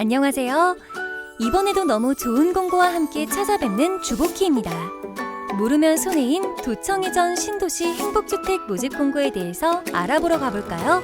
안녕하세요. 이번에도 너무 좋은 공고와 함께 찾아뵙는 주보키입니다. 모르면 손해인 도청 이 전 신도시 행복주택 모집 공고에 대해서 알아보러 가볼까요?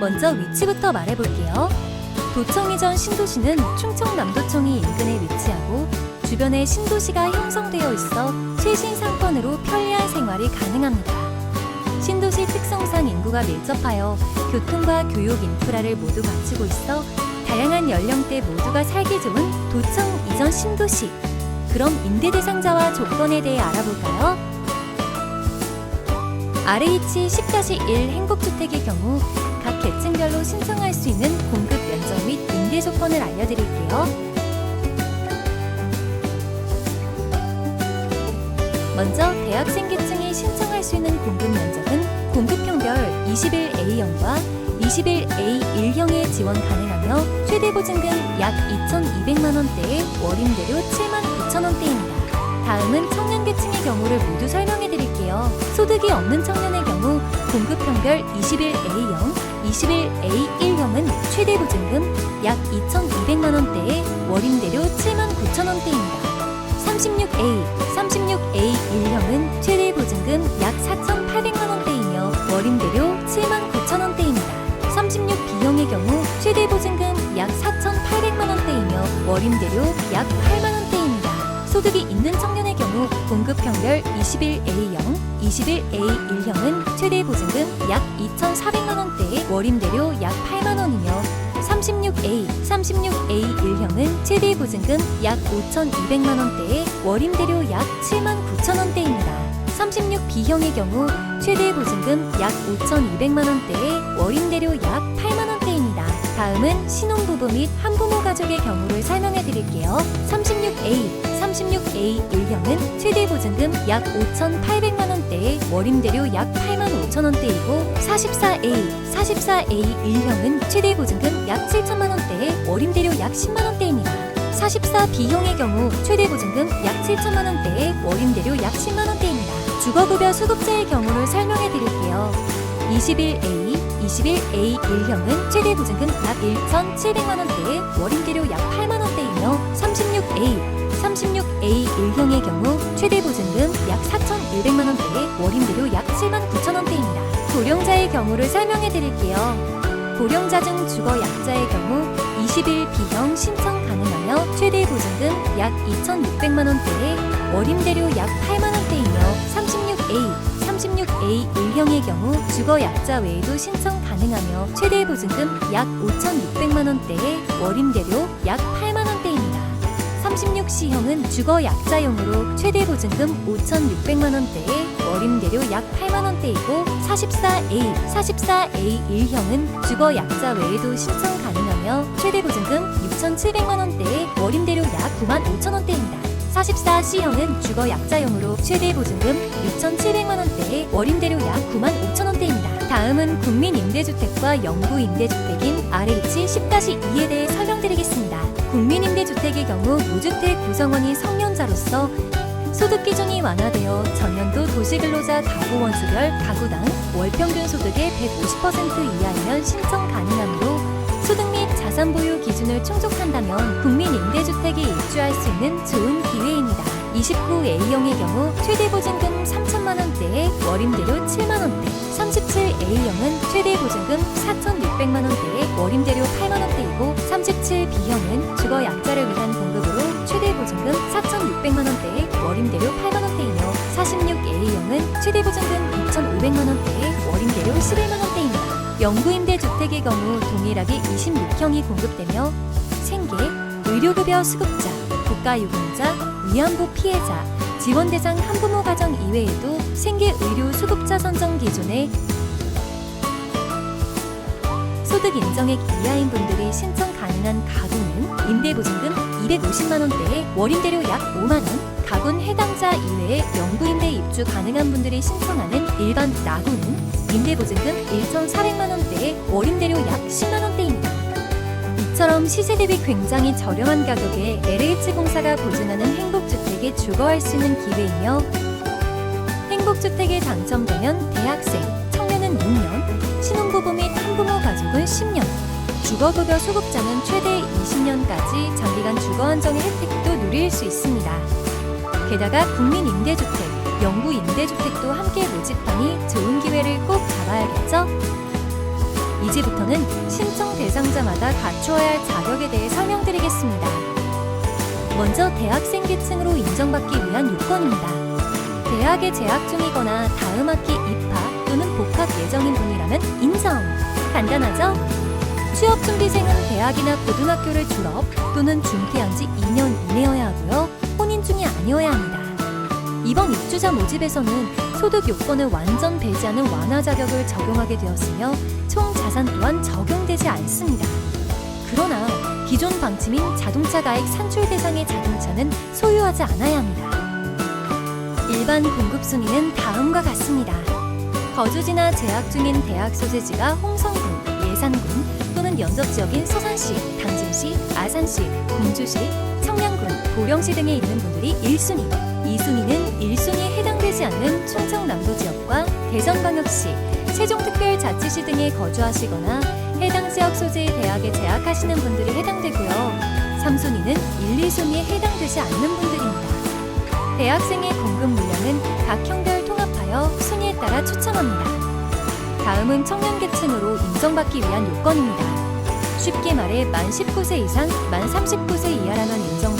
먼저 위치부터 말해볼게요. 도청 이 전 신도시는 충청 남도청이 인근에 위치하고 주변에 신도시가 형성되어 있어 최신 상권으로 편리한 생활이 가능합니다. 신도시 특성상 인구가 밀접하여 교통과 교육 인프라를 모두 갖추고 있어 다양한 연령대 모두가 살기 좋은 도청 이전 신도시. 그럼 임대 대상자와 조건에 대해 알아볼까요? RH 10-1 행복주택의 경우 각 계층별로 신청할 수 있는 공급 면적 및 임대 조건을 알려드릴게요. 먼저 대학생 계층이 신청할 수 있는 공급 면적은 공급형별 21A형과 21A1형에 지원 가능하며 최대 보증금 약 2,200만 원대의 월임대료 7만 9천 원대입니다. 다음은 청년 계층의 경우를 모두 설명해 드릴게요. 소득이 없는 청년의 경우 공급형별 21A형, 21A1형은 최대 보증금 약 2,200만 원대의 월임대료 7만 9천 원대입니다. 36A, 36A 1형은 최대 보증금 약 4,800만 원대이며 월임대료 7만 9천 원대입니다. 36B형의 경우 최대 보증금 약 4,800만 원대이며 월임대료 약 8만 원대입니다. 소득이 있는 청년의 경우 공급형별 21A형, 21A1형은 최대 보증금 약 2,400만 원대의 월임대료 약 8만 원이며 36A, 36A 1형은 최대 보증금 약 5,200만 원대의 월임대료 약 7만 9천 원대입니다. 36B형의 경우 최대 보증금 약 5,200만 원대의 월임 대료 약 8만 원대입니다. 다음은 신혼부부 및 한부모 가족의 경우를 설명해 드릴게요. 36A, 36A 1형은 최대 보증금 약 5,800만 원대의 월임 대료 약 8만 5천 원대이고 44A, 44A 1형은 최대 보증금 약 7천만 원대의 월임 대료 약 10만 원대입니다. 44B형의 경우 최대 보증금 약 7천만 원대의 월임 대료 약 10만 원대입니다. 주거급여 수급자의 경우를 설명해 드릴게요. 21A, 21A 1형은 최대 보증금 약 1,700만 원대의 월임대료 약 8만 원대이며 36A, 36A 1형의 경우 최대 보증금 약 4,100만 원대의 월임대료 약 7만 9천 원대입니다. 고령자의 경우를 설명해 드릴게요. 고령자 중 주거 약자의 경우 21B형 신청 가능하며 최대 보증금 약 2,600만 원대의 월임대료 약 8만 원대이며 36A 36A 1형의 경우 주거 약자 외에도 신청 가능하며 최대 보증금 약 5,600만 원대의 월임대료 약 8만 원대입니다. 36C형은 주거 약자용으로 최대 보증금 5,600만 원대의 월임대료 약 8만 원대이고 44A, 44A 1형은 주거 약자 외에도 신청 가능하며 최대 보증금 6,700만 원대의 월임대료 약 9만 5천 원대 입니다. 44C형은 주거 약자용으로 최대 보증금 6,700만 원대의 월임 대료 약 9만 5천 원대입니다. 다음은 국민임대주택과 영구임대주택인 RH 10-2에 대해 설명드리겠습니다. 국민임대주택의 경우 무주택 구성원이 성년자로서 소득 기준이 완화되어 전년도 도시근로자 가구 원수별 가구당 월평균 소득의 150% 이하이면 신청 가능하므로 자산 보유 기준을 충족한다면 국민 임대주택에 입주할 수 있는 좋은 기회입니다. 29A형의 경우 최대 보증금 3천만 원대에 월임대료 7만 원대, 37A형은 최대 보증금 4,600만 원대에 월임대료 8만 원대이고 37B형은 주거 약자를 위한 공급으로 최대 보증금 4,600만 원대에 월임대료 8만 원대이며 46A형은 최대 보증금 2,500만 원대에 월임대료 11만 원대입니다. 영구임대 주택의 경우 동일하게 26형이 공급되며 생계, 의료급여 수급자, 국가유공자, 위안부 피해자, 지원 대상 한부모 가정 이외에도 생계 의료 수급자 선정 기준에 소득 인정액 이하인 분들이 신청 가능한 가구는 임대보증금 250만 원대에 월임대료 약 5만 원, 가군 해당자 이외에 영구임대 입주 가능한 분들이 신청하는 일반 나구는 임대보증금 1,400만 원대에 월임대료 약 10만 원대입니다. 이처럼 시세 대비 굉장히 저렴한 가격에 LH공사가 보증하는 행복주택에 주거할 수 있는 기회이며 행복주택에 당첨되면 대학생, 청년은 6년, 신혼부부 및 한부모 가족은 10년, 주거 주거급여 수급자는 최대 20년까지 장기간 주거 안정의 혜택도 누릴 수 있습니다. 게다가 국민임대주택, 영구 임대주택도 함께 모집하니 좋은 기회를 꼭 잡아야겠죠? 이제부터는 신청 대상자마다 갖추어야 할 자격에 대해 설명드리겠습니다. 먼저 대학생 계층으로 인정받기 위한 요건입니다. 대학에 재학 중이거나 다음 학기 입학 또는 복학 예정인 분이라면 인정! 간단하죠? 취업 준비생은 대학이나 고등학교를 졸업 또는 중퇴한 지 2년 이내여야 하고요. 입주자 모집에서는 소득 요건을 완전 배제하는 완화 자격을 적용하게 되었으며 총 자산 또한 적용되지 않습니다. 그러나 기존 방침인 자동차 가액 산출 대상의 자동차는 소유하지 않아야 합니다. 일반 공급 순위는 다음과 같습니다. 거주지나 재학 중인 대학 소재지가 홍성군, 예산군 또는 연접 지역인 서산시, 당진시, 아산시, 공주시, 청량군, 보령시 등에 있는 분들이 1순위, 2순위는 1순위에 해당되지 않는 충청남도 지역과 대전광역시, 세종특별자치시 등에 거주하시거나 해당 지역 소재의 대학에 재학하시는 분들이 해당되고요. 3순위는 1, 2순위에 해당되지 않는 분들입니다. 대학생의 공급 물량은 각 형별 통합하여 순위에 따라 추첨합니다. 다음은 청년계층으로 인정받기 위한 요건입니다. 쉽게 말해 만 19세 이상, 만 39세 이하라면 인정되며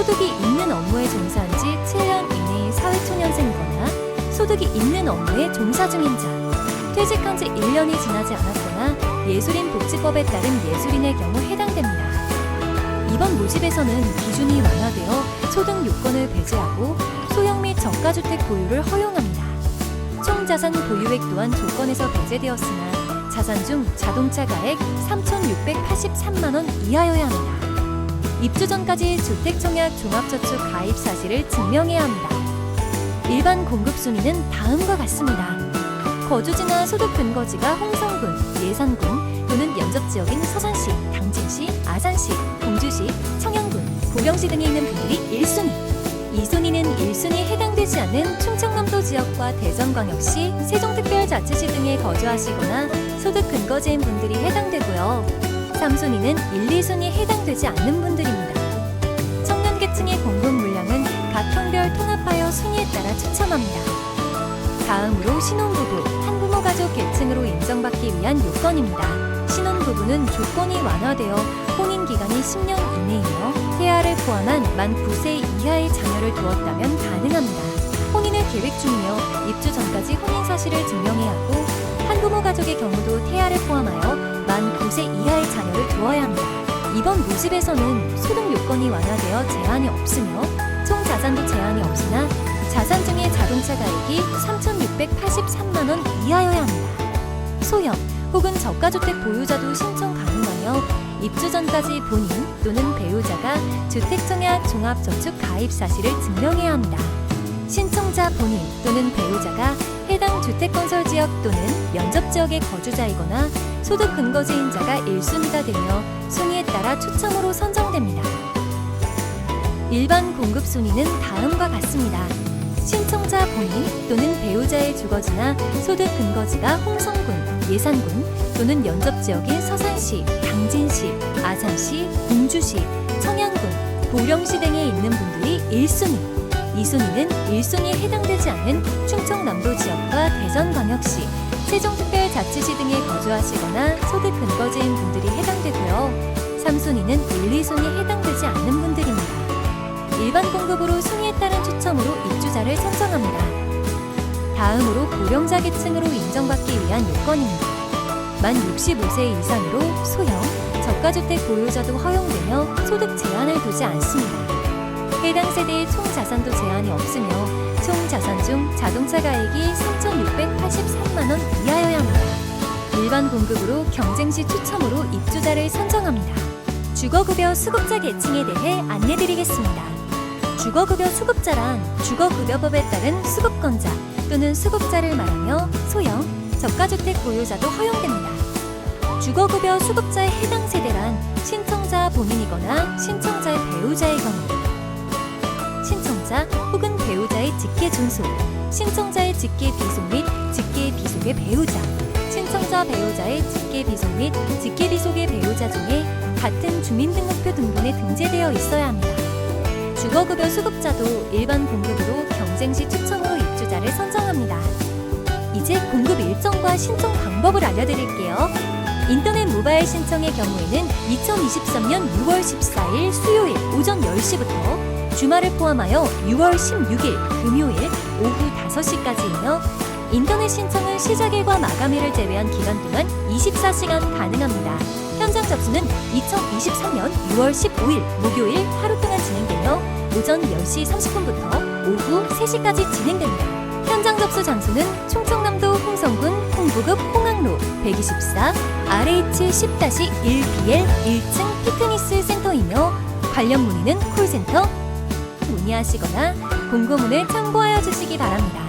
소득이 있는 업무에 종사한 지 7년 이내의 사회초년생이거나 소득이 있는 업무에 종사 중인 자, 퇴직한 지 1년이 지나지 않았거나 예술인 복지법에 따른 예술인의 경우 해당됩니다. 이번 모집에서는 기준이 완화되어 소득 요건을 배제하고 소형 및 저가주택 보유를 허용합니다. 총 자산 보유액 또한 조건에서 배제되었으나 자산 중 자동차 가액 3,683만 원 이하여야 합니다. 입주 전까지 주택청약 종합저축 가입 사실을 증명해야 합니다. 일반 공급 순위는 다음과 같습니다. 거주지나 소득 근거지가 홍성군, 예산군 또는 연접 지역인 서산시, 당진시, 아산시, 공주시, 청양군, 보령시 등에 있는 분들이 1순위, 2순위는 1순위에 해당되지 않는 충청남도 지역과 대전광역시, 세종특별자치시 등에 거주하시거나 소득 근거지인 분들이 해당되고요. 3순위는 1, 2순위에 해당되지 않는 분들입니다. 청년계층의 공급 물량은 각 형별 통합하여 순위에 따라 추첨합니다. 다음으로 신혼부부, 한부모 가족 계층으로 인정받기 위한 요건입니다. 신혼부부는 조건이 완화되어 혼인 기간이 10년 이내이며 태아를 포함한 만 9세 이하의 자녀를 두었다면 가능합니다. 혼인을 계획 중이며 입주 전까지 혼인 사실을 증명해야 하고 한부모 가족의 경우도 태아를 포함하여 만 9세 이하의 자녀를 두어야 합니다. 이번 모집에서는 소득 요건이 완화되어 제한이 없으며 총 자산도 제한이 없으나 자산 중에 자동차 가액이 3,683만 원 이하여야 합니다. 소형 혹은 저가주택 보유자도 신청 가능하며 입주 전까지 본인 또는 배우자가 주택청약 종합저축 가입 사실을 증명해야 합니다. 신청자 본인 또는 배우자가 해당 주택건설 지역 또는 면접 지역의 거주자이거나 소득 근거지인 자가 1순위가 되며 순위에 따라 추첨으로 선정됩니다. 일반 공급 순위는 다음과 같습니다. 신청자 본인 또는 배우자의 주거지나 소득 근거지가 홍성군, 예산군 또는 연접 지역인 서산시, 당진시, 아산시, 공주시, 청양군, 보령시 등에 있는 분들이 1순위, 2순위는 1순위에 해당되지 않는 충청남도 지역과 대전광역시, 세종특별 자치시 등에 거주하시거나 소득 근거지인 분들이 해당되고요. 3순위는 1, 2순위에 해당되지 않는 분들입니다. 일반 공급으로 순위에 따른 추첨으로 입주자를 선정합니다. 다음으로 고령자 계층으로 인정받기 위한 요건입니다. 만 65세 이상으로 소형, 저가주택 보유자도 허용되며 소득 제한을 두지 않습니다. 해당 세대의 총 자산도 제한이 없으며 총 자산 중 자동차 가액이 3,683만 원 이하여야 합니다. 일반 공급으로 경쟁 시 추첨으로 입주자를 선정합니다. 주거급여 수급자 계층에 대해 안내드리겠습니다. 주거급여 수급자란 주거급여법에 따른 수급권자 또는 수급자를 말하며 소형, 저가주택 보유자도 허용됩니다. 주거급여 수급자의 해당 세대란 신청자 본인이거나 신청자의 배우자의 경우 신청자 혹은 배우자의 직계 존속, 신청자의 직계 비속 및 직계 비속의 배우자, 신청자 배우자의 직계 비속 및 직계 비속의 배우자 중에 같은 주민등록표 등본에 등재되어 있어야 합니다. 주거급여 수급자도 일반 공급으로 경쟁 시 추첨으로 입주자를 선정합니다. 이제 공급 일정과 신청 방법을 알려드릴게요. 인터넷 모바일 신청의 경우에는 2023년 6월 14일 수요일 오전 10시부터 주말을 포함하여 6월 16일 금요일 오후 5시까지이며 인터넷 신청은 시작일과 마감일을 제외한 기간 동안 24시간 가능합니다. 현장 접수는 2023년 6월 15일 목요일 하루 동안 진행되며 오전 10시 30분부터 오후 3시까지 진행됩니다. 현장 접수 장소는 충청남도 홍성군 홍부급 홍학로 124 RH10-1BL 1층 피트니스 센터이며 관련 문의는 콜센터 문의하시거나 공고문을 참고하여 주시기 바랍니다.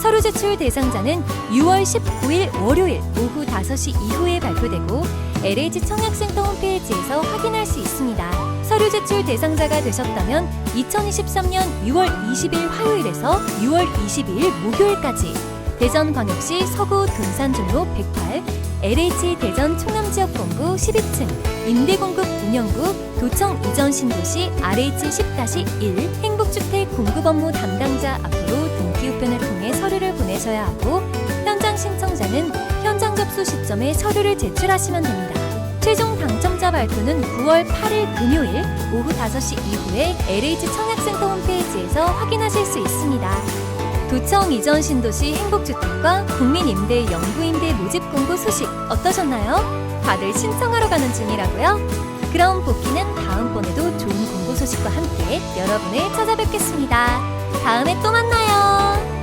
서류 제출 대상자는 6월 19일 월요일 오후 5시 이후에 발표되고 LH 청약센터 홈페이지에서 확인할 수 있습니다. 서류 제출 대상자가 되셨다면 2023년 6월 20일 화요일에서 6월 22일 목요일까지 대전광역시 서구 돈산종로 108 LH 대전 충남지역본부 12층 임대공급 운영부 도청 이전 신도시 RH10-1 행복주택 공급 업무 담당자 앞으로 등기 우편을 통해 서류를 보내셔야 하고 현장 신청자는 현장 접수 시점에 서류를 제출하시면 됩니다. 최종 당첨자 발표는 9월 8일 금요일 오후 5시 이후에 LH 청약센터 홈페이지에서 확인하실 수 있습니다. 도청 이전 신도시 행복주택과 국민임대 영구임대 모집 공고 소식 어떠셨나요? 다들 신청하러 가는 중이라고요? 그럼 복귀는 다음번에도 좋은 공고 소식과 함께 여러분을 찾아뵙겠습니다. 다음에 또 만나요.